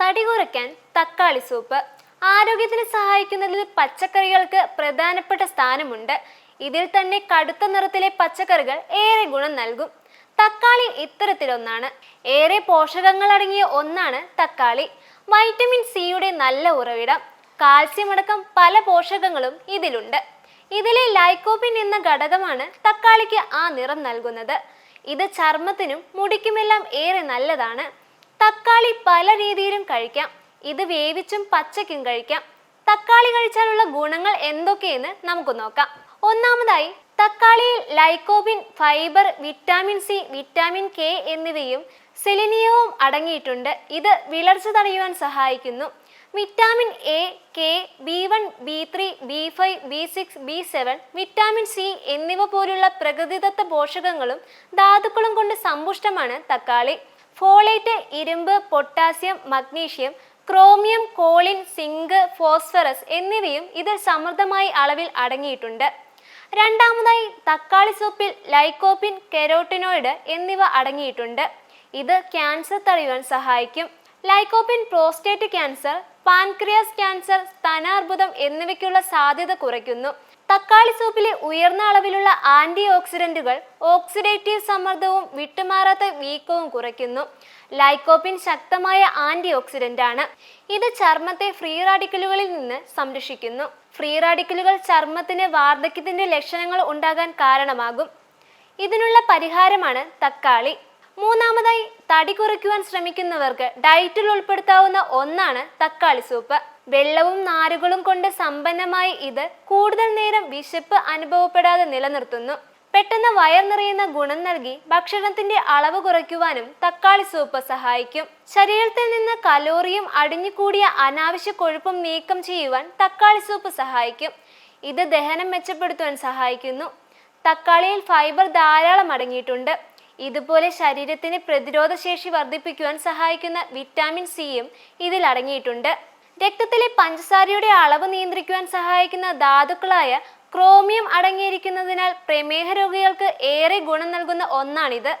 തടി കുറയ്ക്കാൻ തക്കാളി സൂപ്പ്. ആരോഗ്യത്തിന് സഹായിക്കുന്നതിൽ പച്ചക്കറികൾക്ക് പ്രധാനപ്പെട്ട സ്ഥാനമുണ്ട്. ഇതിൽ തന്നെ കടുത്ത നിറത്തിലെ പച്ചക്കറികൾ ഏറെ ഗുണം നൽകും. തക്കാളി ഇത്തരത്തിലൊന്നാണ്. ഏറെ പോഷകങ്ങൾ അടങ്ങിയ ഒന്നാണ് തക്കാളി. വൈറ്റമിൻ സിയുടെ നല്ല ഉറവിടം. കാൽസ്യം അടക്കം പല പോഷകങ്ങളും ഇതിലുണ്ട്. ഇതിലെ ലൈക്കോപിൻ എന്ന ഘടകമാണ് തക്കാളിക്ക് ആ നിറം നൽകുന്നത്. ഇത് ചർമ്മത്തിനും മുടിക്കുമെല്ലാം ഏറെ നല്ലതാണ്. തക്കാളി പല രീതിയിലും കഴിക്കാം. ഇത് വേവിച്ചും പച്ചയ്ക്കും കഴിക്കാം. തക്കാളി കഴിച്ചാലുള്ള ഗുണങ്ങൾ എന്തൊക്കെയെന്ന് നമുക്ക് നോക്കാം. ഒന്നാമതായി തക്കാളിയിൽ lycopene fibre vitamin C vitamin K എന്നിവയും സെലിനിയവും അടങ്ങിയിട്ടുണ്ട്. ഇത് വിളർച്ച തടയുവാൻ സഹായിക്കുന്നു. Vitamin A K B one B three B five B six B seven vitamin C എന്നിവ പോലുള്ള പ്രകൃതിദത്ത പോഷകങ്ങളും ധാതുക്കളും കൊണ്ട് സമ്പുഷ്ടമാണ് തക്കാളി. ഫോളേറ്റ് ഇരുമ്പ് potassium magnesium chromium choline zinc phosphorus എന്നിവയും ഇത് സമൃദ്ധമായി അളവിൽ അടങ്ങിയിട്ടുണ്ട്. രണ്ടാമതായി തക്കാളി സൂപ്പിൽ ലൈക്കോപ്പിൻ കെരോട്ടിനോയിഡ് എന്നിവ അടങ്ങിയിട്ടുണ്ട്. ഇത് ക്യാൻസർ തടയുവാൻ സഹായിക്കും. Lycopene prostate cancer pancreas cancer സ്തനാർബുദം എന്നിവയ്ക്കുള്ള സാധ്യത കുറയ്ക്കുന്നു. തക്കാളി സൂപ്പിലെ ഉയർന്ന അളവിലുള്ള ആന്റി ഓക്സിഡന്റുകൾ ഓക്സിഡേറ്റീവ് സമ്മർദ്ദവും വിട്ടുമാറാത്ത വീക്കവും കുറയ്ക്കുന്നു. ലൈക്കോപ്പിൻ ശക്തമായ ആന്റി ഓക്സിഡന്റ് ആണ് ഇത് ചർമ്മത്തെ ഫ്രീ റാഡിക്കലുകളിൽ നിന്ന് സംരക്ഷിക്കുന്നു. ഫ്രീ റാഡിക്കലുകൾ ചർമ്മത്തിന് വാർദ്ധക്യത്തിന്റെ ലക്ഷണങ്ങൾ ഉണ്ടാകാൻ കാരണമാകും. ഇതിനുള്ള പരിഹാരമാണ് തക്കാളി. മൂന്നാമതായി തടി കുറയ്ക്കുവാൻ ശ്രമിക്കുന്നവർക്ക് ഡയറ്റിൽ ഉൾപ്പെടുത്താവുന്ന ഒന്നാണ് തക്കാളി സൂപ്പ്. വെള്ളവും നാരുകളും കൊണ്ട് സമ്പന്നമായി ഇത് കൂടുതൽ നേരം വിശപ്പ് അനുഭവപ്പെടാതെ നിലനിർത്തുന്നു. പെട്ടെന്ന് വയർ നിറയുന്ന ഗുണം നൽകി ഭക്ഷണത്തിന്റെ അളവ് കുറയ്ക്കുവാനും തക്കാളി സൂപ്പ് സഹായിക്കും. ശരീരത്തിൽ നിന്ന് കലോറിയും അടിഞ്ഞുകൂടിയ അനാവശ്യ കൊഴുപ്പും നീക്കം ചെയ്യുവാൻ തക്കാളി സൂപ്പ് സഹായിക്കും. ഇത് ദഹനം മെച്ചപ്പെടുത്തുവാൻ സഹായിക്കുന്നു. തക്കാളിയിൽ ഫൈബർ ധാരാളം അടങ്ങിയിട്ടുണ്ട്. ഇതുപോലെ ശരീരത്തിന് പ്രതിരോധ ശേഷി വർദ്ധിപ്പിക്കുവാൻ സഹായിക്കുന്ന വിറ്റാമിൻ സിയും ഇതിൽ അടങ്ങിയിട്ടുണ്ട്. രക്തത്തിലെ പഞ്ചസാരയുടെ അളവ് നിയന്ത്രിക്കുവാൻ സഹായിക്കുന്ന ധാതുക്കളായ ക്രോമിയം അടങ്ങിയിരിക്കുന്നതിനാൽ പ്രമേഹ രോഗികൾക്ക് ഏറെ ഗുണം നൽകുന്ന ഒന്നാണിത്.